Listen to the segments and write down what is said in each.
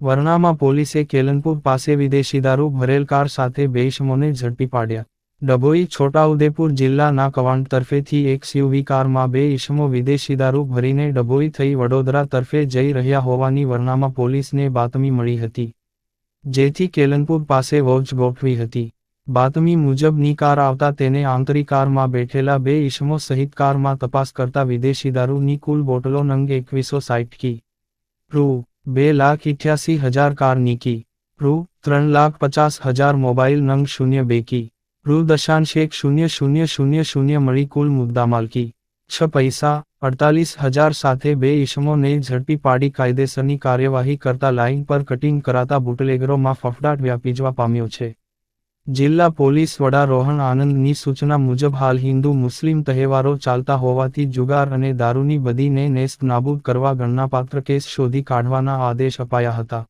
વરણામા પોલીસે કેલનપુર પાસે વિદેશી દારૂ ભરેલ કાર સાથે બે ઝડપી પાડ્યા. ડભોઈ છોટાઉદેપુર જિલ્લાના કવાંટ તરફેથી એક સીયુવી કારમાં બે ઇસમો વિદેશી દારૂ ભરીને ડભોઈ થઈ વડોદરા તરફે જઈ રહ્યા હોવાની વરણામાં પોલીસને બાતમી મળી હતી. જેથી કેલનપુર પાસે વોચ ગોઠવી હતી. બાતમી મુજબની કાર આવતા તેને આંતરી કારમાં બેઠેલા બે ઇસમો સહિત કારમાં તપાસ કરતા વિદેશી દારૂની કુલ બોટલો નંગ એકવીસો સાઠ કી. રૂ. બે લાખ ઇઠ્યાસી હજાર કાર નીકી રૂ, ત્રણ લાખ પચાસ હજાર મોબાઈલ નંગ શૂન્ય બેકી રૂ દશાંશ એક શૂન્ય શૂન્ય શૂન્ય શૂન્ય મળી કુલ મુદ્દામાલ કી. છ પૈસા, અડતાલીસ હજાર સાથે બે ઇસમોને ઝડપી પાડી કાયદેસરની કાર્યવાહી કરતા લાઇન પર કટિંગ કરાતા બુટલેગરોમાં ફફડાટ વ્યાપી જવા પામ્યો છે. જિલ્લા પોલીસ વડા રોહન આનંદની સૂચના મુજબ હાલ હિન્દુ મુસ્લિમ તહેવારો ચાલતા હોવાથી જુગાર અને દારૂની બદીને નેસ્ત નાબૂદ કરવા ગણનાપાત્ર કેસ શોધી કાઢવાના આદેશ અપાયા હતા.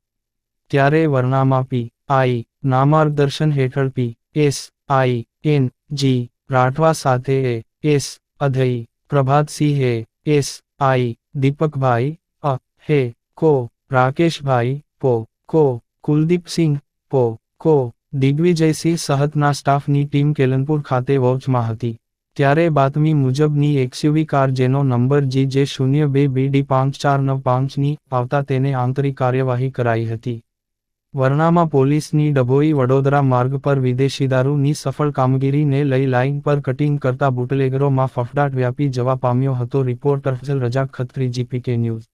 ત્યારે વરનામા પી. આઈ. ના માર્ગદર્શન હેઠળ P. S. I. N. G. Rathwa સાથે A. S. અધઈ પ્રભાતસિંહે S. I. Deepakbhai. અ. હે. કો. રાકેશભાઈ. પો. કો. કુલદીપસિંહ પો. કો. દિગ્વિજયસિંહ સહતના સ્ટાફની ટીમ કેલનપુર ખાતે વોચમાં હતી. ત્યારે બાતમી મુજબની એક્સયુવી કાર જેનો નંબર જી જે શૂન્ય બે બીડી પાંચ ચાર નવ પાંચની આવતા તેને આંતરિક કાર્યવાહી કરાઈ હતી. વરણામાં પોલીસની ડભોઈ વડોદરા માર્ગ પર વિદેશી દારૂની સફળ કામગીરીને લઈ લાઇન પર કટિંગ કરતા બુટલેગરોમાં ફફડાટ વ્યાપી જવા પામ્યો હતો, reporter Afzal Razak Khatri, GPK news.